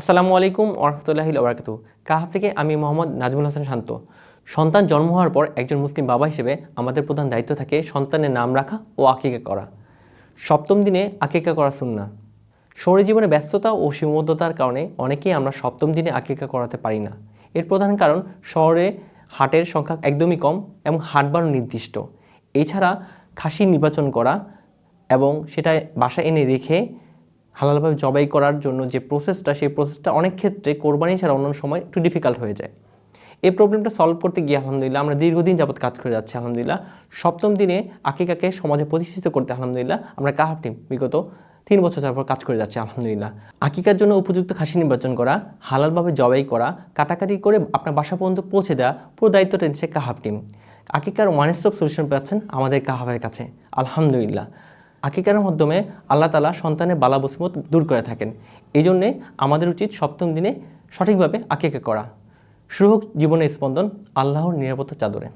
আসসালামু আলাইকুম ওরহমতুল্লাহি ওবরাকাতু। কাহাফ থেকে আমি মোহাম্মদ নাজমুল হাসান শান্ত। সন্তান জন্ম হওয়ার পর একজন মুসলিম বাবা হিসেবে আমাদের প্রধান দায়িত্ব থাকে সন্তানের নাম রাখা ও আকিকা করা। সপ্তম দিনে আকিকা করা সুন্না শহরে জীবনে ব্যস্ততা ও সীমাবদ্ধতার কারণে অনেকেই আমরা সপ্তম দিনে আকিকা করাতে পারি না। এর প্রধান কারণ শহরে হাটের সংখ্যা একদমই কম এবং হাট বাড়ো নির্দিষ্ট। এছাড়া খাসি নির্বাচন করা এবং সেটা বাসায় এনে রেখে হালালভাবে জবাই করার জন্য যে প্রসেসটা সেই প্রসেসটা অনেক ক্ষেত্রে কোরবানি ছাড়া অন্যান্য সময় একটু ডিফিকাল্ট হয়ে যায়। এই প্রবলেমটা সলভ করতে গিয়ে আলহামদুলিল্লাহ আমরা দীর্ঘদিন যাবৎ কাজ করে যাচ্ছি, আলহামদুলিল্লাহ। সপ্তম দিনে আকিকাকে সমাজে প্রতিষ্ঠিত করতে আলহামদুলিল্লাহ আমরা কাহাফ টিম বিগত তিন বছর যাওয়ার কাজ করে যাচ্ছে, আলহামদুলিল্লাহ। আকিকার জন্য উপযুক্ত খাসি নির্বাচন করা, হালালভাবে জবাই করা, কাটাকাটি করে আপনার বাসা পর্যন্ত পৌঁছে দেওয়া, পুরো দায়িত্বটা নিচ্ছে কাহাফ টিম আকিকার ওয়ান স্টপ সলিউশন পাচ্ছেন আমাদের কাহাবের কাছে, আলহামদুলিল্লাহ। আকিকার মাধ্যমে আল্লাহ তালা সন্তানের বালা বসমত দূর করে থাকেন। এই জন্যে আমাদের উচিত সপ্তম দিনে সঠিকভাবে আকিকা করা। শুরু হোক জীবনের স্পন্দন আল্লাহর নিরাপত্তা চাদরে।